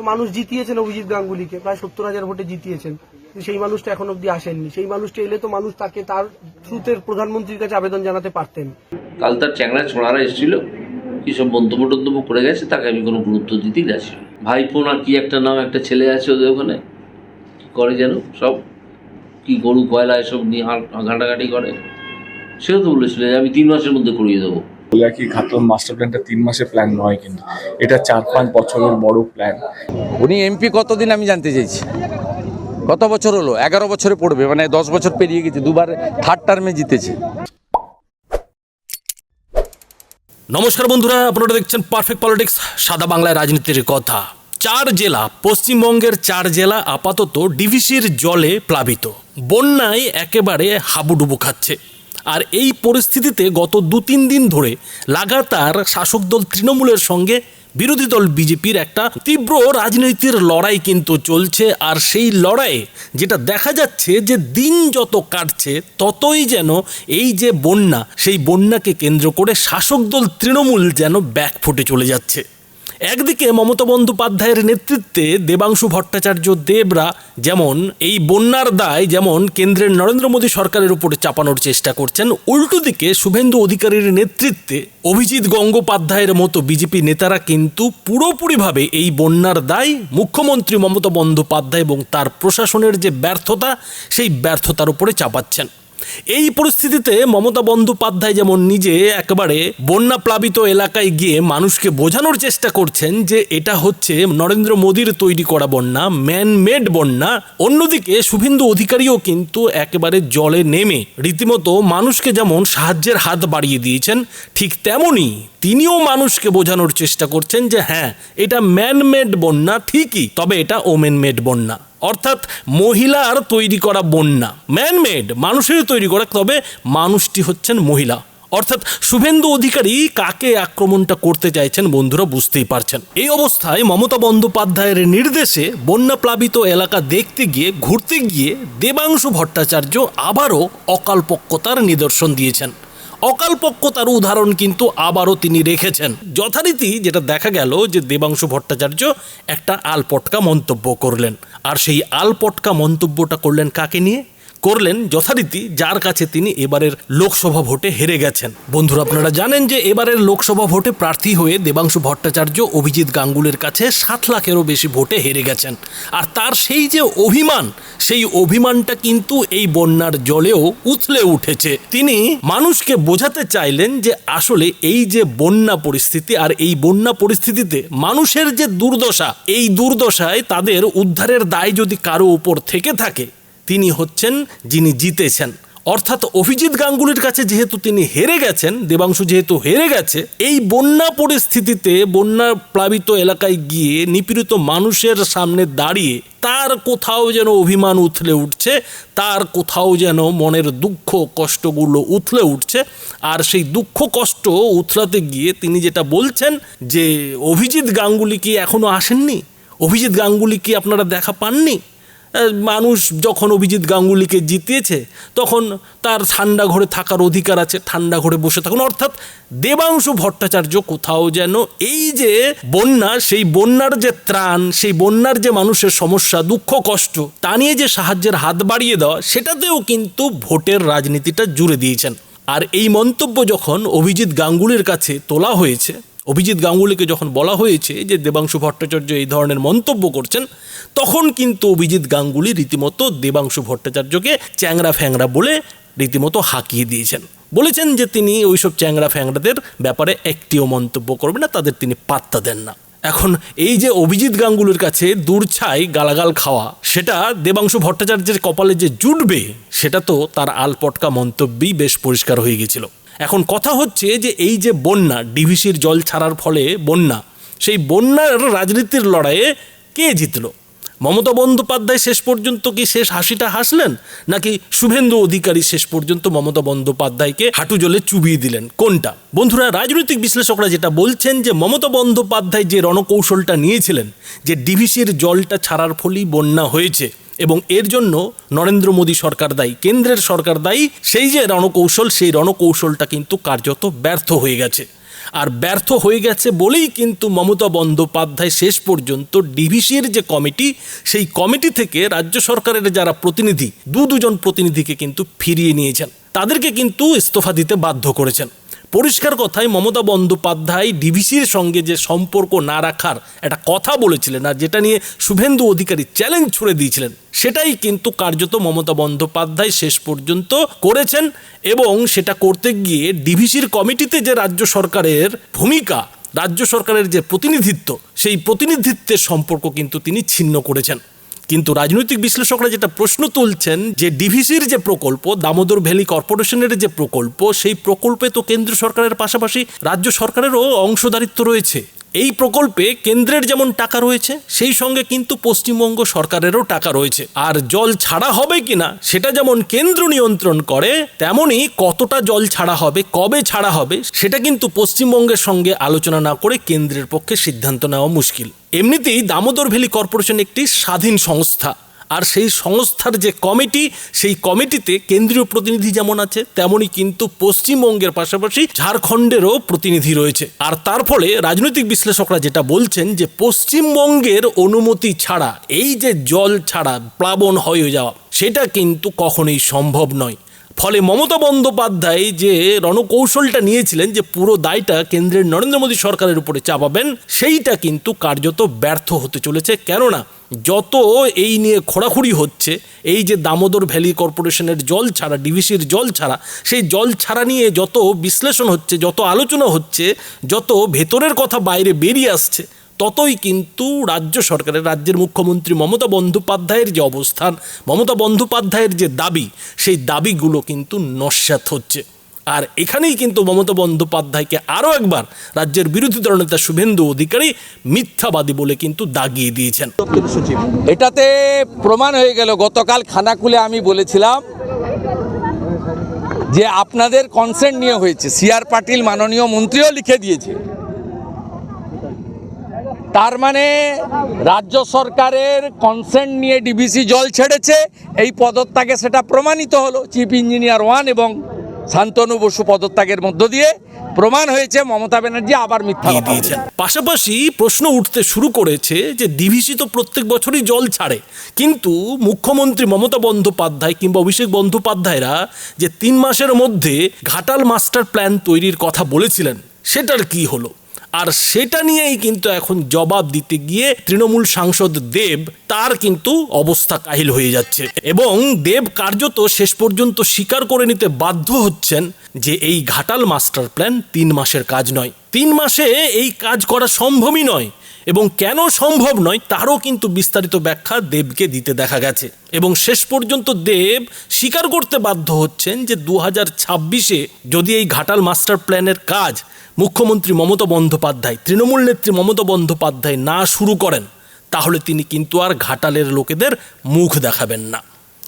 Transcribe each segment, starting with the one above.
তো মানুষ জিতিয়েছেন অভিজিৎ গাঙ্গুলিকে, প্রায় সত্তর হাজার ভোটে জিতিয়েছেন। সেই মানুষটা এখন অব্দি আসেননি। সেই মানুষটা এলে তো মানুষ তাকে তার থ্রুতের প্রধানমন্ত্রীর কাছে আবেদন জানাতে পারতেন। কাল তার চ্যাংড়া ছোঁড়ারা এসেছিল। কি সব মন্তব্য টন্তব্য করে গেছে, তাকে আমি কোনো গুরুত্ব দিতেই যাচ্ছি না। ভাইপো না কি একটা নাম, একটা ছেলে আছে ওদের ওখানে? করে যেন? সব কি গরু, কয়লা, এসব নিয়ে হাঁ- ঘাঁটাঘাঁটি করে? সেও তো বলেছিল আমি তিন মাসের মধ্যে করিয়ে দেবো। বলে কি ঘাতন মাস্টার প্ল্যানটা তিন মাসের প্ল্যান নয় কিন্তু। এটা চার পাঁচ বছরের বড় প্ল্যান উনি এমপি কতদিন আমি জানতে চাইছি? কত বছর হলো? এগারো বছরে পড়বে মানে দশ বছর পেরিয়ে গেছে দুবার থার্ড টার্মে জিতেছে। নমস্কার বন্ধুরা আপনারা দেখছেন পারফেক্ট পলিটিক্স সাদা বাংলায় রাজনীতির কথা। চার জেলা পশ্চিমবঙ্গের চার জেলা আপাতত ডিভিসির জলে প্লাবিত। বন্যায় একেবারে হাবুডুবু খাচ্ছে। আর এই পরিস্থিতিতে গত দু তিন দিন ধরে লাগাতার শাসক দল তৃণমূলের সঙ্গে বিরোধী দল বিজেপির একটা তীব্র রাজনীতির লড়াই কিন্তু চলছে। আর সেই লড়াইয়ে যেটা দেখা যাচ্ছে যে দিন যত কাটছে, ততই যেন এই যে বন্যা, সেই বন্যাকে কেন্দ্র করে শাসক দল তৃণমূল যেন ব্যাক ফুটে চলে যাচ্ছে। একদিকে মমতা বন্দ্যোপাধ্যায়ের নেতৃত্বে দেবাংশু ভট্টাচার্য দেবরা যেমন, এই বন্যার দায় যেমন কেন্দ্রের নরেন্দ্র মোদী সরকারের উপরে চাপানোর চেষ্টা করছেন, উল্টো দিকে শুভেন্দু অধিকারীর নেতৃত্বে অভিজিৎ গঙ্গোপাধ্যায়ের মতো বিজেপি নেতারা কিন্তু পুরোপুরিভাবে এই বন্যার দায় মুখ্যমন্ত্রী মমতা বন্দ্যোপাধ্যায় এবং তার প্রশাসনের যে ব্যর্থতা, সেই ব্যর্থতার উপরে চাপাচ্ছেন। এই পরিস্থিতিতে মমতা বন্দ্যোপাধ্যায় যেমন নিজে একেবারে বন্যা প্লাবিত এলাকায় গিয়ে মানুষকে বোঝানোর চেষ্টা করছেন যে এটা হচ্ছে নরেন্দ্র মোদীর তৈরি করা বন্যা ম্যান মেড বন্যা। অন্যদিকে শুভেন্দু অধিকারীও কিন্তু একেবারে জলে নেমে রীতিমতো মানুষকে যেমন সাহায্যের হাত বাড়িয়ে দিয়েছেন, ঠিক তেমনই তিনিও মানুষকে বোঝানোর চেষ্টা করছেন যে হ্যাঁ এটা ম্যান মেড বন্যা ঠিকই, তবে এটা ওমেন মেড বন্যা। অর্থাৎ মহিলার তৈরি করা বন্যা ম্যানমেড মানুষের তৈরি করা, তবে মানুষটি হচ্ছেন মহিলা। অর্থাৎ শুভেন্দু অধিকারী কাকে আক্রমণটা করতে চাইছেন বন্ধুরা বুঝতেই পারছেন। এই অবস্থায় মমতা বন্দ্যোপাধ্যায়ের নির্দেশে বন্যা প্লাবিত এলাকা দেখতে গিয়ে, ঘুরতে গিয়ে দেবাংশু ভট্টাচার্য আবারও অকালপক্কতার নিদর্শন দিয়েছেন। অকালপক্কতার উদাহরণ কিন্তু আবারও তিনি রেখেছেন। যথারীতি যেটা দেখা গেল যে দেবাংশু ভট্টাচার্য একটা আলপটকা মন্তব্য করলেন। আর সেই আলপটকা মন্তব্যটা করলেন কাকে নিয়ে? করলেন যথারীতি, যার কাছে তিনি এবারের লোকসভা ভোটে হেরে গেছেন। বন্ধুরা, আপনারা জানেন যে এবারের লোকসভা ভোটে প্রার্থী হয়ে দেবাংশু ভট্টাচার্য, অভিজিৎ গাঙ্গুলের কাছে সাত লাখেরও বেশি ভোটে হেরে গেছেন। আর তার সেই যে অভিমান, সেই অভিমানটা কিন্তু এই বন্যার জলেও উথলে উঠেছে। তিনি মানুষকে বোঝাতে চাইলেন যে আসলে এই যে বন্যা পরিস্থিতি আর এই বন্যা পরিস্থিতিতে মানুষের যে দুর্দশা, এই দুর্দশায় তাদের উদ্ধারের দায় যদি কারও উপর থেকে থাকে তিনি হচ্ছেন যিনি জিতেছেন। অর্থাৎ অভিজিৎ গাঙ্গুলির কাছে যেহেতু তিনি হেরে গেছেন, দেবাংশু যেহেতু হেরে গেছে, এই বন্যা পরিস্থিতিতে বন্যা প্লাবিত এলাকায় গিয়ে নিপীড়িত মানুষের সামনে দাঁড়িয়ে তার কোথাও যেন অভিমান উথলে উঠছে, তার কোথাও যেন মনের দুঃখ কষ্টগুলো উথলে উঠছে, আর সেই দুঃখ কষ্ট উথলাতে গিয়ে তিনি যেটা বলছেন যে, অভিজিৎ গাঙ্গুলি কি এখনও আসেননি? অভিজিৎ গাঙ্গুলি কি আপনারা দেখা পাননি? মানুষ যখন অভিজিৎ গাঙ্গুলিকে জিতিয়েছে, তখন তার ঠান্ডা ঘরে থাকার অধিকার আছে, ঠান্ডা ঘরে বসে থাকুন। অর্থাৎ দেবাংশু ভট্টাচার্য কোথাও যেন এই যে বন্যা, সেই বন্যার যে ত্রাণ, সেই বন্যার যে মানুষের সমস্যা, দুঃখ, কষ্ট, তা নিয়ে যে সাহায্যের হাত বাড়িয়ে দেওয়া, সেটাতেও কিন্তু ভোটের রাজনীতিটা জুড়ে দিয়েছেন। আর এই মন্তব্য যখন অভিজিৎ গাঙ্গুলির কাছে তোলা হয়েছে অভিজিৎ গাঙ্গুলিকে যখন বলা হয়েছে যে দেবাংশু ভট্টাচার্য এই ধরনের মন্তব্য করছেন, তখন কিন্তু অভিজিৎ গাঙ্গুলি রীতিমতো দেবাংশু ভট্টাচার্যকে চ্যাংরা ফ্যাংরা বলে রীতিমতো হাঁকিয়ে দিয়েছেন। বলেছেন যে তিনি ওইসব চ্যাংরা ফ্যাংরাদের ব্যাপারে একটিও মন্তব্য করবেন না, তাদের তিনি পাত্তা দেন না। এখন এই যে অভিজিৎ গাঙ্গুলির কাছে দূরছাই গালাগাল খাওয়া, সেটা দেবাংশু ভট্টাচার্যের কপালে যে জুটবে, সেটা তো তার আলপটকা মন্তব্যেই বেশ পরিষ্কার হয়ে গেছিল। এখন কথা হচ্ছে যে এই যে বন্যা, ডিভিসির জল ছাড়ার ফলে বন্যা, সেই বন্যার রাজনীতির লড়াইয়ে কে জিতল? মমতা বন্দ্যোপাধ্যায় শেষ পর্যন্ত কি শেষ হাসিটা হাসলেন? নাকি শুভেন্দু অধিকারী শেষ পর্যন্ত মমতা বন্দ্যোপাধ্যায়কে হাঁটু জলে চুবিয়ে দিলেন? কোনটা? বন্ধুরা, রাজনৈতিক বিশ্লেষকরা যেটা বলছেন যে মমতা বন্দ্যোপাধ্যায় যে রণকৌশলটা নিয়েছিলেন, যে ডিভিসির জলটা ছাড়ার ফলেই বন্যা হয়েছে এবং এর জন্য নরেন্দ্র মোদী সরকার দায়ী, কেন্দ্রের সরকার দায়ী, সেই যে রণকৌশল, সেই রণকৌশলটা কিন্তু কার্যত ব্যর্থ হয়ে গেছে। আর ব্যর্থ হয়ে গেছে বলেই কিন্তু মমতা বন্দ্যোপাধ্যায় শেষ পর্যন্ত ডিভিসির যে কমিটি, সেই কমিটি থেকে রাজ্য সরকারের যারা প্রতিনিধি দু দুজন প্রতিনিধিকে কিন্তু ফিরিয়ে নিয়েছেন। তাদেরকে কিন্তু ইস্তফা দিতে বাধ্য করেছেন। পরিষ্কার কথায় মমতা বন্দ্যোপাধ্যায় ডিভিসির সঙ্গে যে সম্পর্ক না রাখার একটা কথা বলেছিলেন আর যেটা নিয়ে শুভেন্দু অধিকারী চ্যালেঞ্জ ছুড়ে দিয়েছিলেন, সেটাই কিন্তু কার্যত মমতা বন্দ্যোপাধ্যায় শেষ পর্যন্ত করেছেন এবং সেটা করতে গিয়ে ডিভিসির কমিটিতে যে রাজ্য সরকারের ভূমিকা, রাজ্য সরকারের যে প্রতিনিধিত্ব, সেই প্রতিনিধিত্বের সম্পর্ক কিন্তু তিনি ছিন্ন করেছেন। কিন্তু রাজনৈতিক বিশ্লেষকরা যেটা প্রশ্ন তুলছেন, যে ডিভিসির যে প্রকল্প, দামোদর ভ্যালি কর্পোরেশনের যে প্রকল্প, সেই প্রকল্পে তো কেন্দ্র সরকারের পাশাপাশি রাজ্য সরকারেরও অংশদারিত্ব রয়েছে। এই প্রকল্পে কেন্দ্রের যেমন টাকা রয়েছে, সেই সঙ্গে কিন্তু পশ্চিমবঙ্গ সরকারেরও টাকা রয়েছে। আর জল ছাড়া হবে কিনা, সেটা যেমন কেন্দ্র নিয়ন্ত্রণ করে, তেমনি কতটা জল ছাড়া হবে, কবে ছাড়া হবে, সেটা কিন্তু পশ্চিমবঙ্গের সঙ্গে আলোচনা না করে কেন্দ্রের পক্ষে সিদ্ধান্ত নেওয়া মুশকিল। এমনিতেই দামোদর ভ্যালি কর্পোরেশন একটি স্বাধীন সংস্থা। আর সেই সংস্থার যে কমিটি, সেই কমিটিতে কেন্দ্রীয় প্রতিনিধি যেমন আছে তেমনই কিন্তু পশ্চিমবঙ্গের পাশাপাশি ঝাড়খণ্ডেরও প্রতিনিধি রয়েছে। আর তার ফলে রাজনৈতিক বিশ্লেষকরা যেটা বলছেন যে, পশ্চিমবঙ্গের অনুমতি ছাড়া, এই যে জল ছাড়া প্লাবন হয়ে যাওয়া, সেটা কিন্তু কখনোই সম্ভব নয়। ফলে মমতা বন্দ্যোপাধ্যায় যে রণকৌশলটা নিয়েছিলেন, যে পুরো দায়টা কেন্দ্রের নরেন্দ্র মোদী সরকারের উপরে চাপাবেন, সেইটা কিন্তু কার্যত ব্যর্থ হতে চলেছে। কেননা যত এই নিয়ে খোঁড়াখুড়ি হচ্ছে, এই যে দামোদর ভ্যালি কর্পোরেশনের জল ছাড়া, ডিভিসির জল ছাড়া, সেই জল ছাড়া নিয়ে যত বিশ্লেষণ হচ্ছে, যত আলোচনা হচ্ছে, যত ভেতরের কথা বাইরে বেরিয়ে আসছে ততই কিন্তু রাজ্য সরকারের, রাজ্যের মুখ্যমন্ত্রী মমতা বন্দ্যোপাধ্যায়ের যে অবস্থান, মমতা বন্দ্যোপাধ্যায়ের যে দাবি, সেই দাবিগুলো কিন্তু নস্যাৎ হচ্ছে। আর এখানেই কিন্তু মমতা বন্দ্যোপাধ্যায়কে আরও একবার রাজ্যের বিরোধী দলনেতা শুভেন্দু অধিকারী মিথ্যাবাদী বলে কিন্তু দাগিয়ে দিয়েছেন। এটাতে প্রমাণ হয়ে গেল, গতকাল খানাকুলে আমি বলেছিলাম যে আপনাদের কনসেন্ট নিয়ে হয়েছে। সিআর পাটিল মাননীয় মন্ত্রীও লিখে দিয়েছে। তার মানে রাজ্য সরকারের কনসেন্ট নিয়ে ডিবিসি জল ছেড়েছে। এই পদত্যাগে সেটা প্রমাণিত হলো। চিফ ইঞ্জিনিয়ার ওয়ান এবং শান্তনু বসু পদত্যাগের মধ্য দিয়ে প্রমাণ হয়েছে। মমতা ব্যানার্জি আবার মিথ্যা দিয়েছেন। পাশাপাশি প্রশ্ন উঠতে শুরু করেছে যে ডিভিসি তো প্রত্যেক বছরই জল ছাড়ে। কিন্তু মুখ্যমন্ত্রী মমতা বন্দ্যোপাধ্যায় কিংবা অভিষেক বন্দ্যোপাধ্যায়রা যে তিন মাসের মধ্যে ঘাটাল মাস্টার প্ল্যান তৈরির কথা বলেছিলেন সেটার কি হলো? আর সেটা নিয়েই কিন্তু এখন জবাব দিতে গিয়ে তৃণমূল সাংসদ দেব, তার কিন্তু অবস্থা কাহিল হয়ে যাচ্ছে। এবং দেব কার্যত শেষ পর্যন্ত স্বীকার করে নিতে বাধ্য হচ্ছেন যে এই ঘাটাল মাস্টার প্ল্যান তিন মাসের কাজ নয়। তিন মাসে এই কাজ করা সম্ভবই নয়। এবং কেন সম্ভব নয় তারও কিন্তু বিস্তারিত ব্যাখ্যা দেবকে দিতে দেখা গেছে। এবং শেষ পর্যন্ত দেব স্বীকার করতে বাধ্য হচ্ছেন যে দু হাজার ছাব্বিশে যদি এই ঘাটাল মাস্টার প্ল্যানের কাজ মুখ্যমন্ত্রী মমতা বন্দ্যোপাধ্যায়, তৃণমূল নেত্রী মমতা বন্দ্যোপাধ্যায় না শুরু করেন, তাহলে তিনি কিন্তু আর ঘাটালের লোকেদের মুখ দেখাবেন না।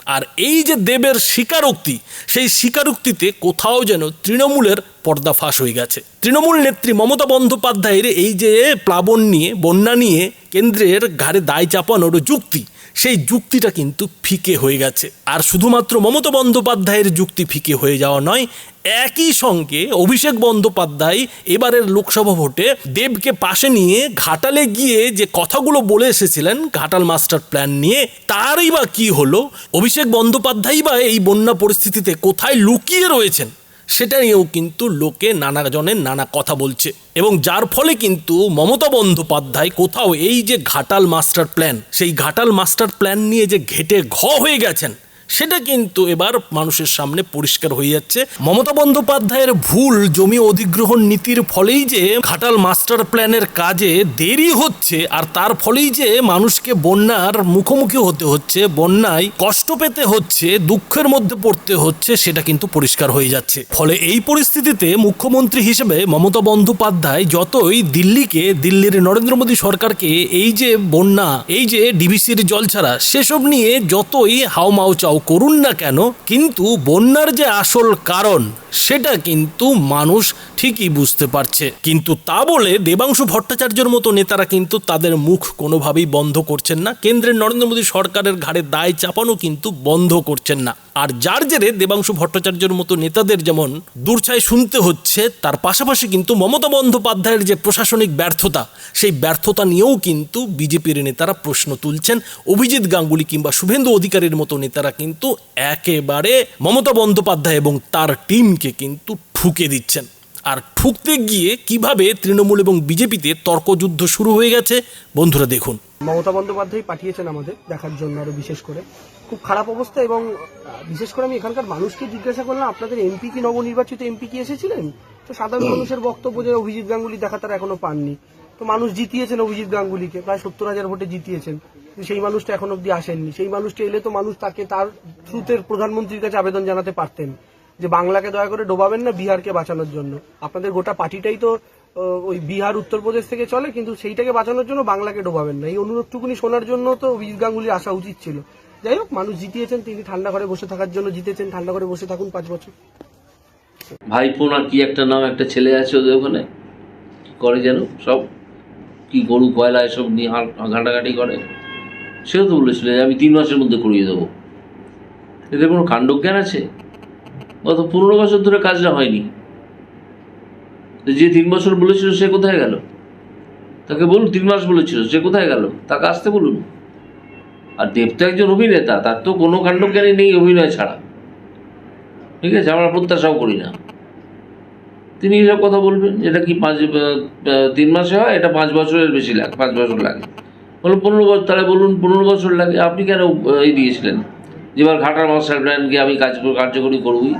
আর এই যে দেবের স্বীকারোক্তি, সেই স্বীকারোক্তিতে কোথাও যেন তৃণমূলের পর্দা ফাঁস হয়ে গেছে। তৃণমূল নেত্রী মমতা বন্দ্যোপাধ্যায়ের এই যে প্লাবন নিয়ে, বন্যা নিয়ে কেন্দ্রের ঘাড়ে দায় চাপানোর যুক্তি, সেই যুক্তিটা কিন্তু ফিকে হয়ে গেছে। আর শুধুমাত্র মমতা বন্দ্যোপাধ্যায়ের যুক্তি ফিকে হয়ে যাওয়া নয় একই সঙ্গে অভিষেক বন্দ্যোপাধ্যায় এবারের লোকসভা ভোটে দেবকে পাশে নিয়ে ঘাটালে গিয়ে যে কথাগুলো বলে এসেছিলেন ঘাটাল মাস্টার প্ল্যান নিয়ে, তারই বা কি হলো? অভিষেক বন্দ্যোপাধ্যায় বা এই বন্যা পরিস্থিতিতে কোথায় লুকিয়ে রয়েছেন? সেটা নিয়েও কিন্তু লোকে নানা জনের নানা কথা বলছে। এবং যার ফলে কিন্তু মমতা বন্দ্যোপাধ্যায় কোথাও এই যে ঘাটাল মাস্টার প্ল্যান, সেই ঘাটাল মাস্টার প্ল্যান নিয়ে যে ঘেটে ঘ হয়ে গেছেন সেটা কিন্তু এবার মানুষের সামনে পরিষ্কার হয়ে যাচ্ছে। মমতা বন্দ্যোপাধ্যায়ের ভুল জমি অধিগ্রহণ নীতির ফলেই যে ঘাটাল মাস্টার প্ল্যানের কাজে দেরি হচ্ছে, আর তার ফলেই যে মানুষকে বন্যার মুখোমুখি হতে হচ্ছে, বন্যায় কষ্ট পেতে হচ্ছে, দুঃখের মধ্যে পড়তে হচ্ছে, সেটা কিন্তু পরিষ্কার হয়ে যাচ্ছে। ফলে এই পরিস্থিতিতে মুখ্যমন্ত্রী হিসেবে মমতা বন্দ্যোপাধ্যায় যতই দিল্লিকে, দিল্লির নরেন্দ্র মোদী সরকারকে, এই যে বন্যা, এই যে ডিবিসির জল ছাড়া, সেসব নিয়ে যতই হাওমাও চাও করুন না কেন, কিন্তু বন্যার যে আসল কারণ, সেটা কিন্তু মানুষ ঠিকই বুঝতে পারছে। কিন্তু তা বলে দেবাংশু ভট্টাচার্যের মতো নেতারা কিন্তু তাদের মুখ কোনোভাবেই বন্ধ করছেন না। কেন্দ্রের নরেন্দ্র মোদী সরকারের ঘাড়ে দায় চাপানো কিন্তু বন্ধ করছেন না। আর যার জেরে দেবাংশু ভট্টাচার্যের মতো নেতাদের যেমন দূরছায় শুনতে হচ্ছে, তার পাশাপাশি কিন্তু মমতা বন্দ্যোপাধ্যায়ের যে প্রশাসনিক ব্যর্থতা, সেই ব্যর্থতা নিয়েও কিন্তু বিজেপির নেতারা প্রশ্ন তুলছেন। অভিজিৎ গাঙ্গুলি কিংবা শুভেন্দু অধিকারীর মতো নেতারা কিন্তু একেবারে মমতা বন্দ্যোপাধ্যায় এবং তার টিমকে কিন্তু ঠুকে দিচ্ছেন। আর ঠুকতে গিয়ে কীভাবে তৃণমূল এবং বিজেপিতে তর্কযুদ্ধ শুরু হয়ে গেছে বন্ধুরা দেখুন। মমতা বন্দ্যোপাধ্যায় পাঠিয়েছেন আমাদের দেখার জন্য আরও বিশেষ করে। খুব খারাপ অবস্থা এবং বিশেষ করে আমি এখানকার মানুষকে জিজ্ঞাসা করলাম আপনাদের এমপি কি নবনির্বাচিত এমপি কি এসেছিলেন? তো সাধারণ মানুষের বক্তব্য যে অভিজিৎ গাঙ্গুলি দেখা তারা এখনও পাননি। তো মানুষ জিতিয়েছেন অভিজিৎ গাঙ্গুলিকে, প্রায় সত্তর হাজার ভোটে জিতিয়েছেন। সেই মানুষটা এখন অব্দি আসেননি। সেই মানুষটা এলে তো মানুষ তাকে তার থ্রুতের প্রধানমন্ত্রীর কাছে আবেদন জানাতে পারতেন যে বাংলাকে দয়া করে ডোবাবেন না বিহারকে বাঁচানোর জন্য। আপনাদের গোটা পার্টিটাই তো ওই বিহার, উত্তরপ্রদেশ থেকে চলে, কিন্তু সেইটাকে বাঁচানোর জন্য বাংলাকে ডোবাবেন না। এই অনুরোধটুকুনি শোনার জন্য তো অভিজিৎ গাঙ্গুলি আসা উচিত ছিল। যাই হোক, মানুষ জিতিয়েছেন, তিনি ঠান্ডা ঘরে বসে থাকার জন্য জিতেছেন, ঠান্ডা ঘরে বসে থাকুন পাঁচ বছর। ভাইপো না কি একটা নাম, একটা ছেলে আছে ওদের ওখানে? করে যেন? সব কি গরু কয়লা এসব নিয়ে ঘাঁটাঘাঁটি করে? সেও তো বলেছিল যে আমি তিন মাসের মধ্যে করিয়ে দেবো। এদের কোনো কাণ্ডজ্ঞান আছে? গত পনেরো বছর ধরে কাজটা হয়নি। যে তিন বছর বলেছিল সে কোথায় গেল? তাকে বলুন, তিন মাস বলেছিল, সে কোথায় গেল? তাকে আসতে বলুন। আর দেব তো একজন অভিনেতা, তার তো কোনো কাণ্ডজ্ঞানই নেই অভিনয় ছাড়া। ঠিক আছে, আমরা প্রত্যাশাও করি না। তিনি এসব কথা বলবেন এটা কি পাঁচ তিন মাসে হয়, এটা পাঁচ বছরের বেশি লাগে, পাঁচ বছর লাগে। বলুন পনেরো বছর, তাহলে বলুন, পনেরো বছর লাগে, আপনি কেন এই দিয়েছিলেন? যে এবার ঘাটার মাস্টার প্ল্যানকে আমি কাজ, কার্যকরী করবই।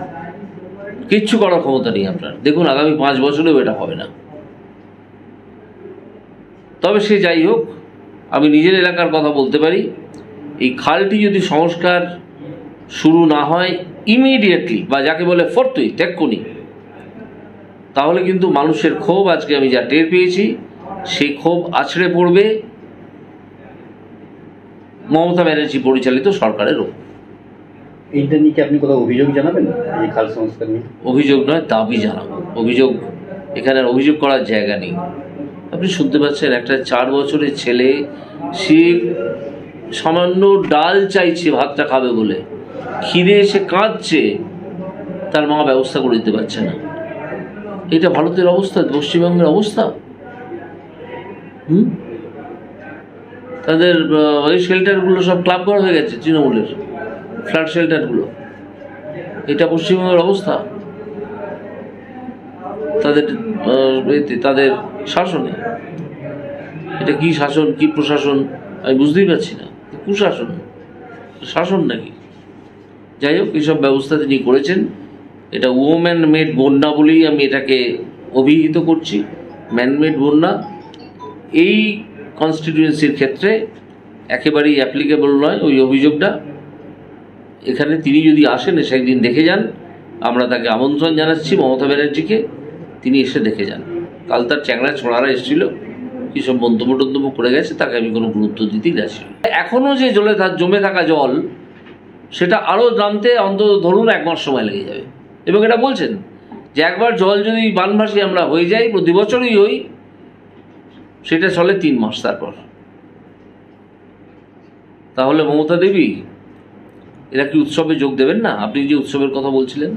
কিচ্ছু করার ক্ষমতা নেই আপনার। দেখুন, আগামী পাঁচ বছরেও এটা হবে না। তবে সে যাই হোক, আমি নিজের এলাকার কথা বলতে পারি। এই খালটি যদি সংস্কার শুরু না হয় ইমিডিয়েটলি বা যাকে বলে ফর্তুই, টেক্কুনি তাহলে কিন্তু মানুষের ক্ষোভ আজকে আমি যা টের পেয়েছি সেই ক্ষোভ আছড়ে পড়বে মমতা ব্যানার্জি পরিচালিত সরকারের ওপর। এইটা নিয়ে কি আপনি কোথাও অভিযোগ জানাবেন? এই খাল সংস্কার নিয়ে? অভিযোগ নয় দাবি জানাব। অভিযোগ এখানে অভিযোগ করার জায়গা নেই। আপনি শুনতে পাচ্ছেন একটা চার বছরের ছেলে সে সামান্য ডাল চাইছে ভাতটা খাবে বলে। খিদে এসে কাঁদছে তার মা ব্যবস্থা করে দিতে পারছে না। এটা ভারতের অবস্থা, পশ্চিমবঙ্গের অবস্থা? হুম? তাদের ওই শেল্টারগুলো সব ক্লাব করা হয়ে গেছে, তৃণমূলের ফ্ল্যাট শেল্টারগুলো এটা পশ্চিমবঙ্গের অবস্থা। তাদের তাদের শাসনে। এটা কি শাসন, কি প্রশাসন, আমি বুঝতেই পারছি না। কুশাসন, শাসন নাকি? যাই হোক এইসব ব্যবস্থা তিনি করেছেন। এটা ওম্যান মেড বন্যা বলেই আমি এটাকে অভিহিত করছি। ম্যানমেড বন্যা। এই কনস্টিটিউয়েন্সির ক্ষেত্রে একেবারেই অ্যাপ্লিকেবল নয় ওই অভিযোগটা। এখানে তিনি যদি আসেন, এসে একদিন দেখে যান। আমরা তাকে আমন্ত্রণ জানাচ্ছি মমতা ব্যানার্জিকে। তিনি এসে দেখে যান। কাল তার চ্যাংড়া ছোড়ারা এসেছিল। কী সব মন্তব্য টন্তব্য করে গেছে, তাকে আমি কোনো গুরুত্ব দিতেই যাচ্ছি এখনও যে জলে জমে থাকা জল, সেটা আরও নামতে অন্তত ধরুন এক মাস সময় লেগে যাবে। এবং এটা বলছেন যে একবার জল যদি বানভাসী আমরা হয়ে যাই, প্রতি বছরই হই, সেটা চলে তিন মাস তারপর। তাহলে মমতা দেবী, এরা কি উৎসবে যোগ দেবেন না? আপনি যে উৎসবের কথা বলছিলেন,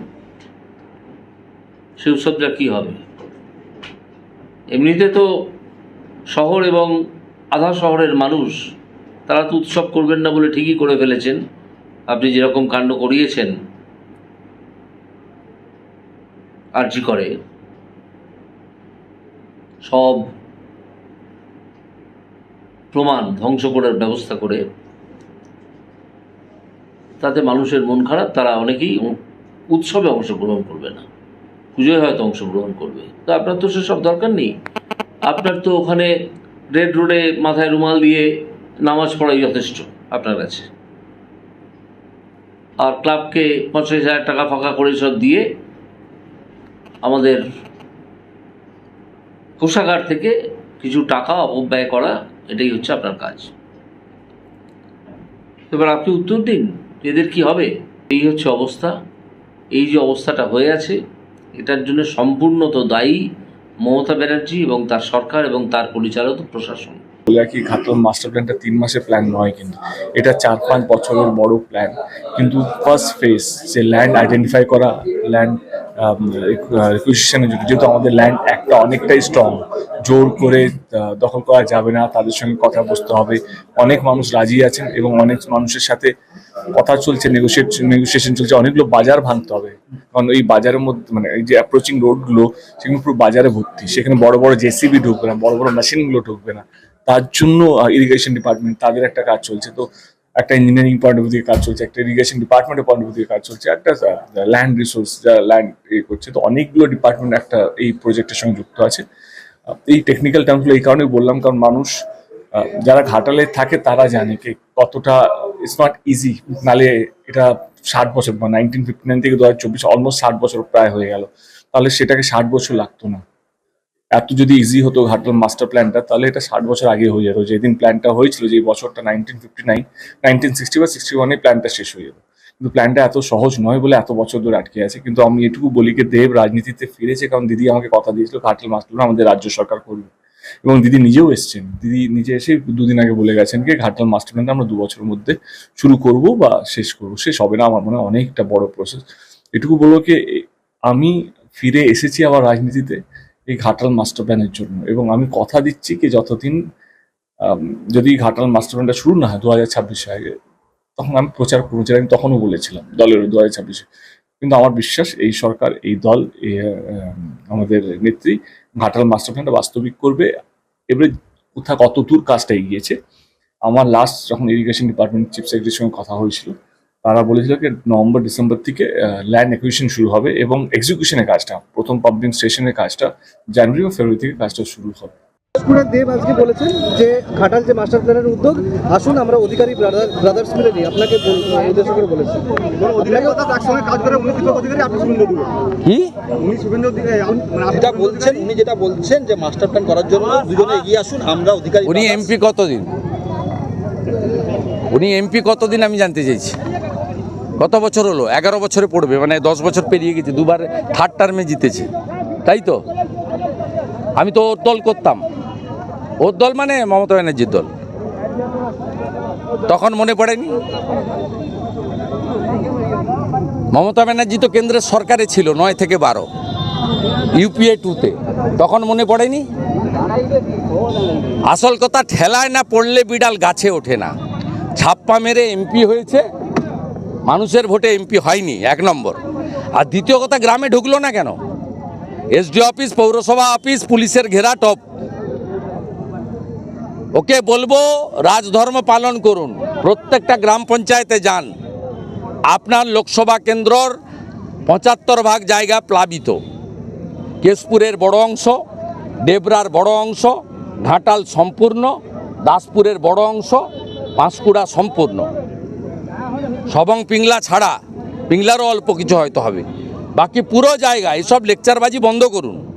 সেই উৎসবটা কি হবে? এমনিতে তো শহর এবং আধা শহরের মানুষ, তারা তো উৎসব করবেন না বলে ঠিকই করে ফেলেছেন। আপনি যেরকম কাণ্ড করিয়েছেন আর্জি করে। সব প্রমাণ ধ্বংস করার ব্যবস্থা করে। তাতে মানুষের মন খারাপ, তারা অনেকেই উৎসবে অংশগ্রহণ করবে না। পুজোয় হয়তো অংশগ্রহণ করবে। তো আপনার তো সেসব দরকার নেই। আপনার তো ওখানে রেড রোডে মাথায় রুমাল দিয়ে নামাজ পড়াই যথেষ্ট আপনার কাছে। আর ক্লাবকে পঞ্চাশ হাজার টাকা ফাঁকা করে সব দিয়ে আমাদের কোষাগার থেকে কিছু টাকা অপব্যয় করা, এটাই হচ্ছে আপনার কাজ। এবার আপনি উত্তর দিন, এদের কি হবে? এই হচ্ছে অবস্থা। এই যে অবস্থাটা হয়ে আছে, এটার জন্য সম্পূর্ণত দায়ী মমতা ব্যানার্জি এবং তার সরকার এবং তার পরিচালক প্রশাসন। রাখি মাস্টার প্ল্যানটা তিন মাসের প্ল্যান নয় কিন্তু। এটা চার পাঁচ বছরের বড় প্ল্যান কিন্তু ফার্স্ট ফেজ যে ল্যান্ড আইডেন্টিফাই করা ল্যান্ড রিকুইজিশনের জন্য। যেহেতু আমাদের ল্যান্ড একটা অনেকটাই স্ট্রং জোর করে দখল করা যাবে না, তাদের সঙ্গে কথা বসতে হবে। অনেক মানুষ রাজি আছেন এবং অনেক মানুষের সাথে কথা চলছে নেগোসিয়েট নেগোসিয়েশন চলছে। অনেকগুলো বাজার ভাঙতে হবে। কারণ এই বাজারের মধ্যে মানে এই যে অ্যাপ্রোচিং রোডগুলো সেগুলো পুরো বাজারে ভর্তি। সেখানে বড় বড় জেসিবি ঢুকবে না, বড় বড় মেশিনগুলো ঢুকবে না। তার জন্য ইরিগেশন ডিপার্টমেন্ট তাদের একটা কাজ চলছে। তো একটা ইঞ্জিনিয়ারিং পয়েন্ট অফ কাজ চলছে, একটা ইরিগেশন ডিপার্টমেন্টের পয়েন্ট অফ কাজ চলছে, একটা ল্যান্ড রিসোর্স যা ল্যান্ড ইয়ে করছে, তো অনেকগুলো ডিপার্টমেন্ট একটা এই প্রজেক্টের সঙ্গে যুক্ত আছে। এই টেকনিক্যাল টার্মসগুলো এই কারণেই বললাম, কারণ মানুষ যারা ঘাটালে থাকে তারা জানে কি কতটা ইটস নট ইজি নালে এটা ষাট বছর বা নাইনটিন ফিফটি নাইন থেকে দু হাজার চব্বিশ অলমোস্ট ষাট বছর প্রায় হয়ে গেল। তাহলে সেটাকে ষাট বছর লাগতো না। এত যদি ইজি হতো ঘাটাল মাস্টার প্ল্যানটা তাহলে এটা ষাট বছর আগে হয়ে যেত। যেদিন প্ল্যানটা হয়েছিল যে বছরটা nineteen fifty nine nineteen sixty বা সিক্সটি ওয়ানে প্ল্যানটা শেষ হয়ে যেত। কিন্তু প্ল্যানটা এত সহজ নয় বলে এত বছর ধরে আটকে আছে। কিন্তু আমি এটুকু বলি যে দেব রাজনীতিতে ফিরেছে, কারণ দিদি আমাকে কথা দিয়েছিল ঘাটাল মাস্টার প্ল্যান আমাদের রাজ্য সরকার করবে। এবং দিদি নিজেও এসছেন। দিদি নিজে এসে দুদিন আগে বলে গেছেন কি ঘাটাল মাস্টার প্ল্যানটা আমরা দু বছরের মধ্যে শুরু করব বা শেষ করব। শেষ হবে না, আমার মনে হয় অনেকটা বড় প্রসেস এটুকু বলব কি আমি ফিরে এসেছি আবার রাজনীতিতে। এই ঘাটাল মাস্টার প্ল্যানের জন্য। এবং আমি কথা দিচ্ছি কি যতদিন যদি ঘাটাল মাস্টার প্ল্যানটা শুরু না হয় দু হাজার ছাব্বিশে, আগে তখন আমি প্রচার করছি আমি তখনও বলেছিলাম দলের দু হাজার ছাব্বিশে। কিন্তু আমার বিশ্বাস এই সরকার, এই দল আমাদের নেত্রী ঘাটাল মাস্টার প্ল্যানটা বাস্তবিক করবে। এবারে কোথায় কত দূর কাজটা এগিয়েছে। আমার লাস্ট যখন ইরিগেশন ডিপার্টমেন্ট চিফ সেক্রেটারির সঙ্গে কথা হয়েছিল তারা বলেছিল যে নভেম্বর ডিসেম্বর থেকে ল্যান্ড একুইশন শুরু হবে এবং এক্সিকিউশনের কাজটা প্রথম পাম্পিং স্টেশনের কাজটা জানুয়ারি ও ফেব্রুয়ারি থেকে কাজটা শুরু হবে। দিনাজপুরের দেব আজকে বলেছেন যে ঘাটাল যে মাস্টার প্ল্যানের উদ্যোগ আসুন আমরা অধিকারী ব্রাদার ব্রাদার্স মিলে নিই আপনাকে উদ্দেশ্য করে বলেছেন। অধিকারী অর্থাৎ একসঙ্গে কাজ করে উনি দীপক অধিকারী আপনি শুভেন্দু কি? উনি শুভেন্দু অধিকারী যেটা বলছেন উনি যেটা বলছেন যে মাস্টার প্ল্যান করার জন্য দুজনে এগিয়ে আসুন আমরা অধিকারী উনি এমপি কতদিন? উনি এমপি কতদিন আমি জানতে চাইছি। কত বছর হলো? এগারো বছরে পড়বে মানে দশ বছর পেরিয়ে গেছে, দুবার থার্ড টার্মে জিতেছে। তাই তো? আমি তো ওর দল করতাম। ওর দল মানে মমতা ব্যানার্জির দল। তখন মনে পড়েনি? মমতা ব্যানার্জি তো কেন্দ্রের সরকারে ছিল, নয় থেকে বারো। ইউপিএ টুতে তখন মনে পড়েনি? আসল কথা, ঠেলায় না পড়লে বিড়াল গাছে ওঠে না। ছাপ্পা মেরে এমপি হয়েছে। মানুষের ভোটে এমপি হয়নি, এক নম্বর। আর দ্বিতীয় কথা, গ্রামে ঢুকলো না কেন? এসডি অফিস, পৌরসভা অফিস, পুলিশের ঘেরা টপ। ওকে বলব, রাজধর্ম পালন করুন। প্রত্যেকটা গ্রাম পঞ্চায়েতে যান। আপনার লোকসভা কেন্দ্রর পঁচাত্তর ভাগ জায়গা প্লাবিত। কেশপুরের বড় অংশ ডেবরার বড় অংশ, ঘাটাল সম্পূর্ণ, দাসপুরের বড় অংশ পাঁশকুড়া সম্পূর্ণ। সবং পিংলা ছাড়া, পিংলারও অল্প কিছু হয়তো হবে। বাকি পুরো জায়গা, এসব লেকচারবাজি বন্ধ করুন।